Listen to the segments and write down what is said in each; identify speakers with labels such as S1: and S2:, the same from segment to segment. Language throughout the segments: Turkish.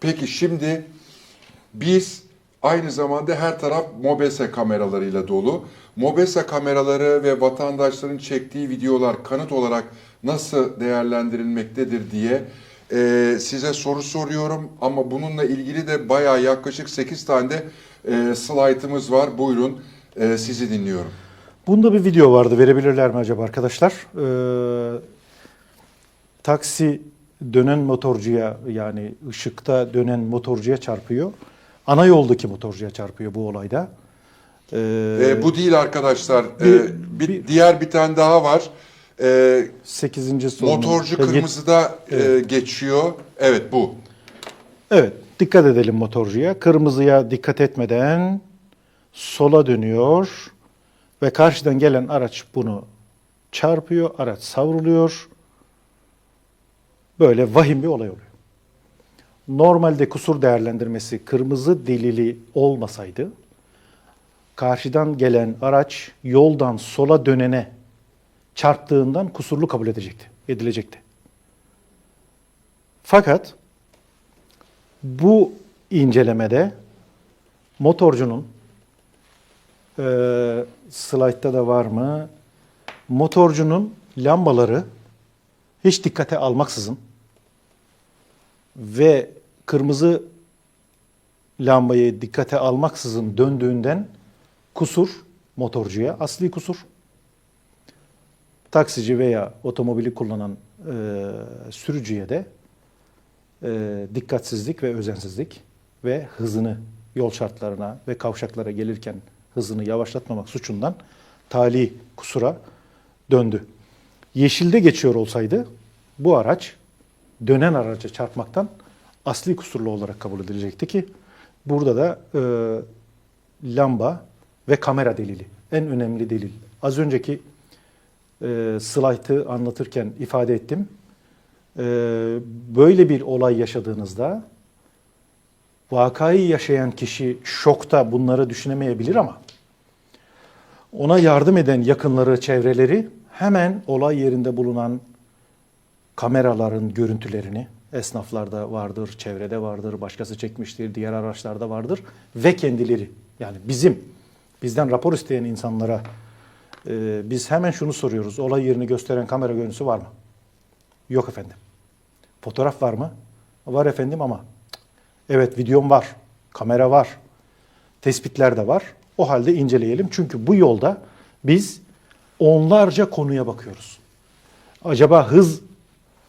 S1: Peki şimdi biz aynı zamanda her taraf MOBESE kameralarıyla dolu. MOBESE kameraları ve vatandaşların çektiği videolar kanıt olarak nasıl değerlendirilmektedir diye e, size soru soruyorum. Ama bununla ilgili de bayağı yaklaşık 8 tane de e, slaytımız var. Buyurun e, sizi dinliyorum.
S2: Bunda bir video vardı. Verebilirler mi acaba arkadaşlar? Ee, taksi dönen motorcuya yani ışıkta dönen motorcuya çarpıyor. Ana yoldaki motorcuya çarpıyor bu olayda. Ee,
S1: E, bu değil arkadaşlar. E,
S2: bir-
S1: bir,
S2: bir-
S1: diğer bir tane daha var. E,
S2: 8. sorunun-
S1: motorcu kırmızıda e, geçiyor. Evet bu.
S2: Evet, dikkat edelim motorcuya. Kırmızıya dikkat etmeden sola dönüyor ve karşıdan gelen araç bunu çarpıyor, araç savruluyor. Böyle vahim bir olay oluyor. Normalde kusur değerlendirmesi kırmızı delili olmasaydı, karşıdan gelen araç yoldan sola dönene çarptığından kusurlu kabul edecekti, edilecekti. Fakat bu incelemede motorcunun e, slaytta da var mı? Motorcunun lambaları hiç dikkate almaksızın ve kırmızı lambayı dikkate almaksızın döndüğünden kusur motorcuya asli kusur. Taksici veya otomobili kullanan e, sürücüye de e, dikkatsizlik ve özensizlik ve hızını yol şartlarına ve kavşaklara gelirken hızını yavaşlatmamak suçundan tali kusura döndü. Yeşilde geçiyor olsaydı bu araç dönen araca çarpmaktan asli kusurlu olarak kabul edilecekti ki burada da e, lamba ve kamera delili en önemli delil. Az önceki e, slaytı anlatırken ifade ettim. Ee, böyle bir olay yaşadığınızda vakayı yaşayan kişi şokta bunları düşünemeyebilir ama ona yardım eden yakınları, çevreleri hemen olay yerinde bulunan kameraların görüntülerini esnaflarda vardır, çevrede vardır, başkası çekmiştir, diğer araçlarda vardır ve kendileri yani bizim bizden rapor isteyen insanlara e, biz hemen şunu soruyoruz. Olay yerini gösteren kamera görüntüsü var mı? Yok efendim. Fotoğraf var mı? Var efendim ama evet videom var, kamera var, tespitler de var. O halde inceleyelim. Çünkü bu yolda biz onlarca konuya bakıyoruz. Acaba hız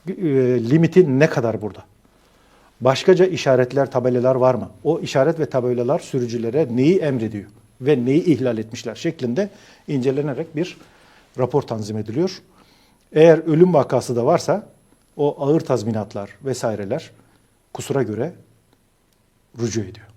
S2: e, limiti ne kadar burada? Başkaca işaretler, tabelalar var mı? O işaret ve tabelalar sürücülere neyi emrediyor ve neyi ihlal etmişler şeklinde incelenerek bir rapor tanzim ediliyor. Eğer ölüm vakası da varsa o ağır tazminatlar vesaireler kusura göre rücu ediyor.